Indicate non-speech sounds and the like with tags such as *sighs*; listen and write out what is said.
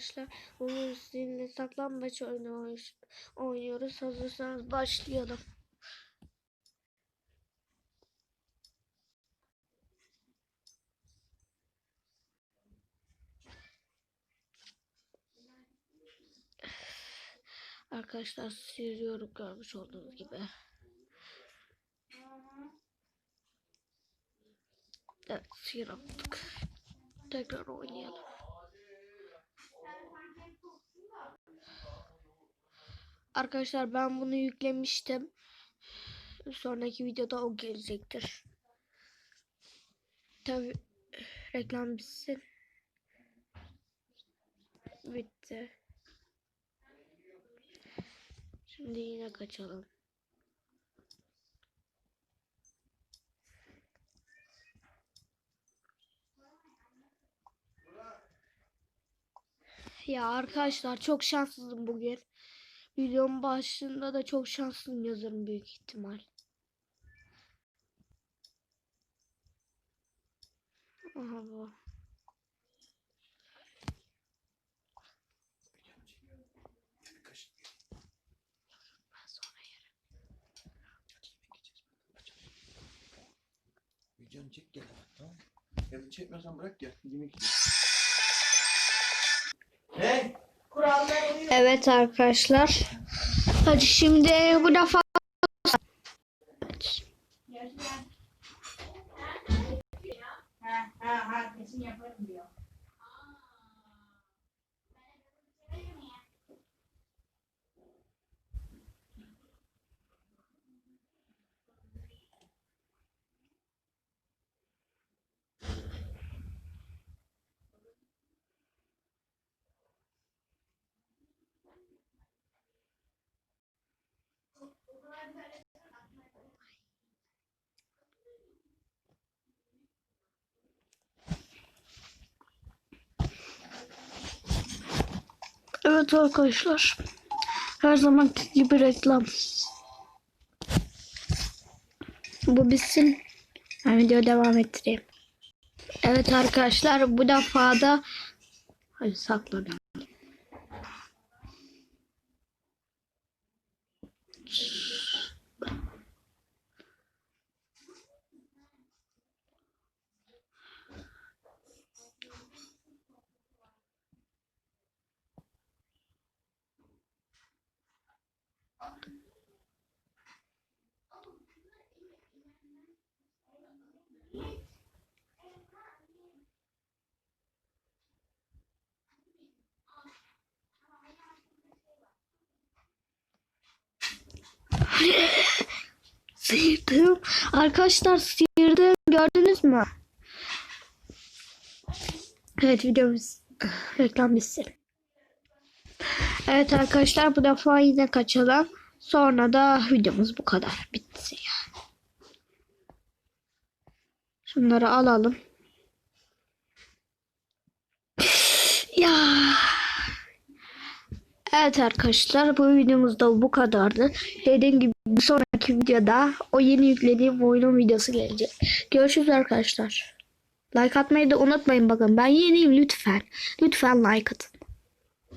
arkadaşlar. Bugün sizinle saklambaç oyunu oynuyoruz. Hazırsanız başlayalım. Arkadaşlar siliyorum görmüş olduğunuz gibi. Evet yaptık. Tekrar oynayalım. Arkadaşlar ben bunu yüklemiştim. Sonraki videoda o gelecektir. Tabi reklam bitsin. Bitti. Şimdi yine kaçalım. Ya arkadaşlar çok şanssızım bugün. Videonun başında da çok şanslıyım yazarım büyük ihtimal. Aha bu. Ben sonra yerim. Videonu çek gel tamam? Ya da çekmiyorsan bırak gel. Yemek yiyeceğiz. Hey! Evet arkadaşlar. Hadi şimdi bu defa Ha ha ha kesin yaparım diyor. Evet arkadaşlar. Her zaman gibi reklam. Bu bitsin. Ben video devam ettireyim. Evet arkadaşlar bu defa da Hadi sakla ben. *laughs* Sıyırdım. Arkadaşlar sıyırdım. Gördünüz mü? Evet videomuz *sighs* reklam bitsin. Evet arkadaşlar bu defa yine kaçalım. Sonra da videomuz bu kadar. Bitti yani. Şunları alalım. *sighs* Ya. Evet arkadaşlar bu videomuz da bu kadardı. Dediğim gibi bir sonraki videoda o yeni yüklediğim oyunun videosu gelecek. Görüşürüz arkadaşlar. Like atmayı da unutmayın bakın. Ben yeniyim lütfen. Lütfen like atın.